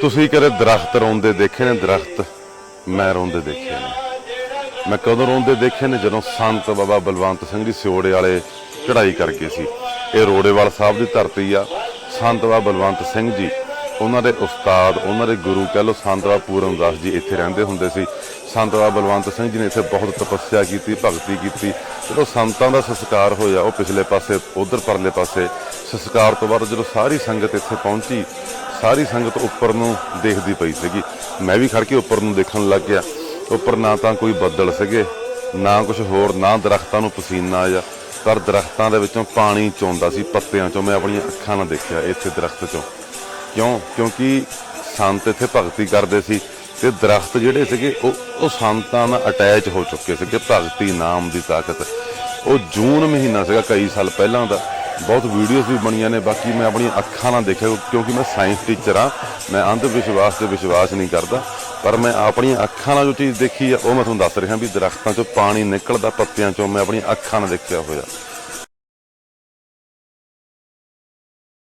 ਤੁਸੀਂ ਕਦੇ ਦਰਖਤ ਰੋਂਦੇ ਦੇਖੇ ਨੇ? ਦਰਖਤ ਮੈਂ ਰੋਂਦੇ ਦੇਖੇ ਨੇ। ਮੈਂ ਕਦੋਂ ਰੋਂਦੇ ਦੇਖੇ ਨੇ? ਜਦੋਂ ਸੰਤ ਬਾਬਾ ਬਲਵੰਤ ਸਿੰਘ ਜੀ ਸਿਓੜੇ ਵਾਲੇ ਚੜ੍ਹਾਈ ਕਰਕੇ ਸੀ। ਇਹ ਰੋੜੇਵਾਲ ਸਾਹਿਬ ਦੀ ਧਰਤੀ ਆ। ਸੰਤ ਬਾਬਾ ਬਲਵੰਤ ਸਿੰਘ ਜੀ, ਉਹਨਾਂ ਦੇ ਉਸਤਾਦ, ਉਹਨਾਂ ਦੇ ਗੁਰੂ ਕਹਿ ਲਓ ਸੰਤ ਬਾਬਾ ਪੂਰਨ ਦਾਸ ਜੀ ਇੱਥੇ ਰਹਿੰਦੇ ਹੁੰਦੇ ਸੀ। ਸੰਤ ਬਾਬਾ ਬਲਵੰਤ ਸਿੰਘ ਜੀ ਨੇ ਇੱਥੇ ਬਹੁਤ ਤਪੱਸਿਆ ਕੀਤੀ, ਭਗਤੀ ਕੀਤੀ। ਜਦੋਂ ਸੰਤਾਂ ਦਾ ਸੰਸਕਾਰ ਹੋਇਆ, ਉਹ ਪਿਛਲੇ ਪਾਸੇ, ਉਧਰ ਪਰਲੇ ਪਾਸੇ, ਸੰਸਕਾਰ ਤੋਂ ਬਾਅਦ ਜਦੋਂ ਸਾਰੀ ਸੰਗਤ ਇੱਥੇ ਪਹੁੰਚੀ ਸਾਰੀ ਸੰਗਤ ਉੱਪਰ ਨੂੰ ਦੇਖਦੀ ਪਈ ਸੀਗੀ। ਮੈਂ ਵੀ ਖੜ ਕੇ ਉੱਪਰ ਨੂੰ ਦੇਖਣ ਲੱਗ ਗਿਆ। ਉੱਪਰ ਨਾ ਤਾਂ ਕੋਈ ਬੱਦਲ ਸੀਗੇ, ਨਾ ਕੁਝ ਹੋਰ, ਨਾ ਦਰਖਤਾਂ ਨੂੰ ਪਸੀਨਾ ਆਇਆ। ਪਰ ਦਰਖਤਾਂ ਦੇ ਵਿੱਚੋਂ ਪਾਣੀ ਚੋਂਦਾ ਸੀ, ਪੱਤਿਆਂ ਚੋਂ। ਮੈਂ ਆਪਣੀਆਂ ਅੱਖਾਂ ਨਾਲ ਦੇਖਿਆ ਇੱਥੇ ਦਰਖਤ ਚੋਂ। ਕਿਉਂ? ਕਿਉਂਕਿ ਸੰਤ ਇੱਥੇ ਭਗਤੀ ਕਰਦੇ ਸੀ ਤੇ ਦਰਖਤ ਜਿਹੜੇ ਸੀਗੇ, ਉਹ ਉਹ ਸੰਤਾਂ ਨਾਲ ਅਟੈਚ ਹੋ ਚੁੱਕੇ ਸੀਗੇ ਭਗਤੀ ਨਾਮ ਦੀ ਤਾਕਤ। ਉਹ ਜੂਨ ਮਹੀਨਾ ਸੀਗਾ, ਕਈ ਸਾਲ ਪਹਿਲਾਂ ਦਾ। ਬਹੁਤ ਵੀਡੀਓਜ਼ ਵੀ ਬਣੀਆਂ ਨੇ, ਬਾਕੀ ਮੈਂ ਆਪਣੀਆਂ ਅੱਖਾਂ ਨਾਲ ਦੇਖਿਆ ਕਿਉਂਕਿ ਮੈਂ ਸਾਇੰਸ ਟੀਚਰ ਆ ਮੈਂ ਅੰਧ ਵਿਸ਼ਵਾਸ ਤੇ ਵਿਸ਼ਵਾਸ ਨਹੀਂ ਕਰਦਾ। ਪਰ ਮੈਂ ਆਪਣੀਆਂ ਅੱਖਾਂ ਨਾਲ ਜੋ ਚੀਜ਼ ਦੇਖੀ ਆ, ਉਹ ਮੈਂ ਤੁਹਾਨੂੰ ਦੱਸ ਰਿਹਾ ਵੀ ਦਰਖਤਾਂ ਚੋਂ ਪਾਣੀ ਨਿਕਲਦਾ, ਪੱਤਿਆਂ ਚੋਂ ਮੈਂ ਆਪਣੀਆਂ ਅੱਖਾਂ ਨਾਲ ਦੇਖਿਆ ਹੋਇਆ।